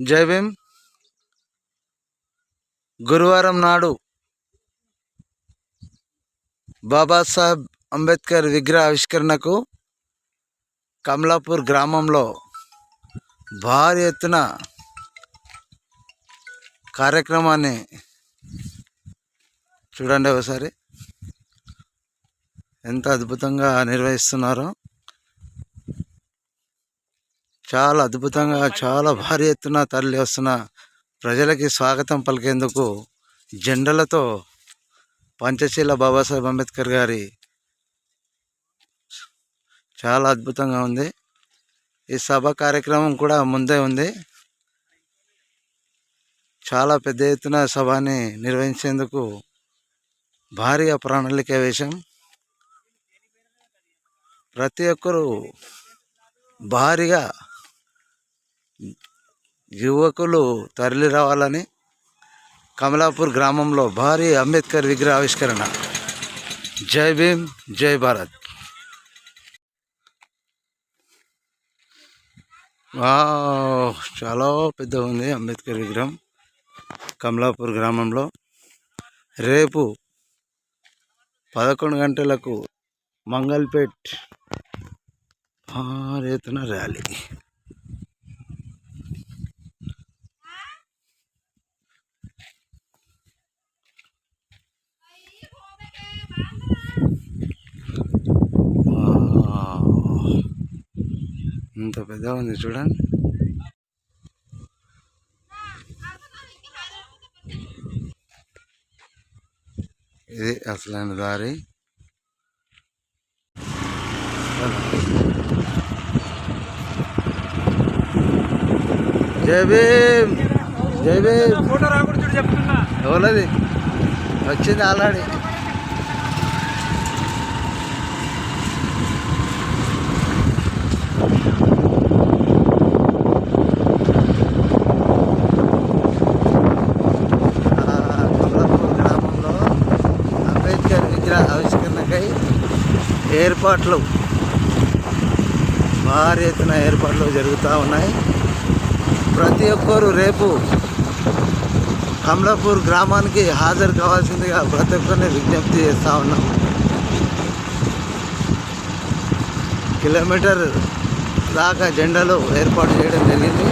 జై భీమ్. గురువారం నాడు బాబాసాహెబ్ అంబేద్కర్ విగ్రహ ఆవిష్కరణకు కమలాపూర్ గ్రామంలో భారీ ఎత్తున కార్యక్రమాన్ని చూడండి ఒకసారి. ఎంత అద్భుతంగా నిర్వహిస్తున్నారో. చాలా అద్భుతంగా చాలా భారీ ఎత్తున తరలి వస్తున్న ప్రజలకి స్వాగతం పలికేందుకు జెండలతో పంచశీల బాబాసాహెబ్ అంబేద్కర్ గారి చాలా అద్భుతంగా ఉంది. ఈ సభ కార్యక్రమం కూడా ముందే ఉంది. చాలా పెద్ద ఎత్తున సభని నిర్వహించేందుకు భారీగా ప్రణాళిక వేశాం ప్రతి ఒక్కరూ భారీగా యువకులు తరలి రావాలని కమలాపూర్ గ్రామంలో భారీ అంబేద్కర్ విగ్రహ ఆవిష్కరణ జై భీమ్ జై భారత్. వావ్, చాలా పెద్ద ఉంది అంబేద్కర్ విగ్రహం కమలాపూర్ గ్రామంలో. రేపు పదకొండు గంటలకు మంగల్పేట్ భారీ ఎత్తున ర్యాలీ. ఇంత పెద్దగా ఉంది చూడండి. ఇది అసలైన దారి. జై భీమ్! జై భీమ్! ఎవరది? వచ్చింది ఆల్రెడీ కమలాపూర్ గ్రామంలో అంబేద్కర్ విగ్రహ ఆవిష్కరణకై ఏర్పాట్లు భారీ ఎత్తున ఏర్పాట్లు జరుగుతూ ఉన్నాయి. ప్రతి ఒక్కరు రేపు కమలాపూర్ గ్రామానికి హాజరు కావాల్సిందిగా ప్రతి ఒక్కరిని విజ్ఞప్తి చేస్తూ ఉన్నాం. కిలోమీటర్ దాకా జెండాలు ఏర్పాటు చేయడం జరిగింది.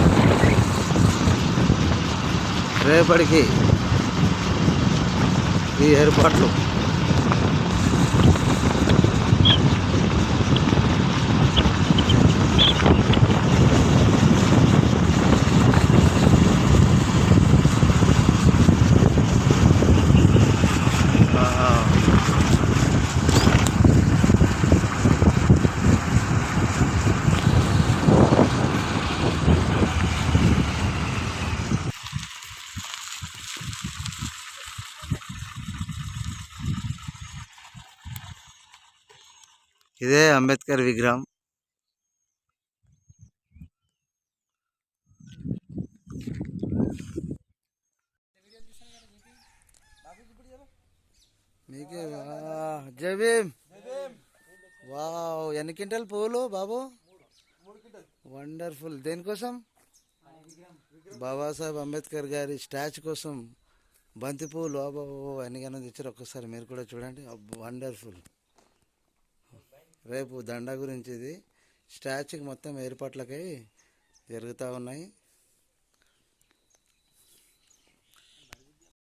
రేపటికి ఈ ఏర్పాట్లు ఇదే అంబేద్కర్ విగ్రహం. మీకే వా- జై భీమ్. వావ్ ఎన్ని క్వింటల్ పువ్వులు బాబు? వండర్ఫుల్. దేనికోసం? బాబాసాహెబ్ అంబేద్కర్ గారి స్టాచ్యూ కోసం బంతి పువ్వులు. బాబా ఎన్ని కన్నా తెచ్చారు ఒక్కసారి మీరు కూడా చూడండి. వండర్ఫుల్. రేపు దండ గురించి ఇది. స్టాచ్యూకి మొత్తం ఏర్పాట్లకై జరుగుతూ ఉన్నాయి.